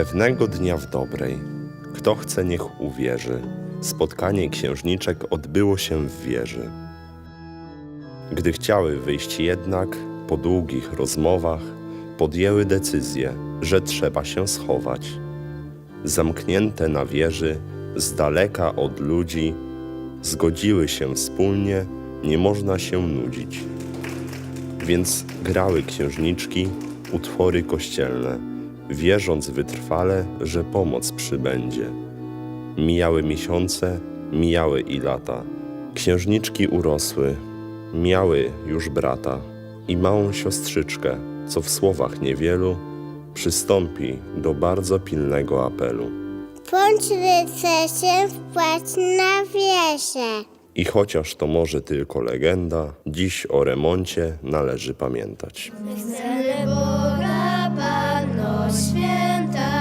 Pewnego dnia w dobrej, kto chce niech uwierzy, spotkanie księżniczek odbyło się w wieży. Gdy chciały wyjść jednak, po długich rozmowach, podjęły decyzję, że trzeba się schować. Zamknięte na wieży, z daleka od ludzi, zgodziły się wspólnie, nie można się nudzić. Więc grały księżniczki utwory kościelne, wierząc wytrwale, że pomoc przybędzie. Mijały miesiące, mijały i lata. Księżniczki urosły, miały już brata i małą siostrzyczkę, co w słowach niewielu przystąpi do bardzo pilnego apelu. Bądź rycerzem, wpłać na wieżę. I chociaż to może tylko legenda, dziś o remoncie należy pamiętać. Chcemy Boga, Panno Święta.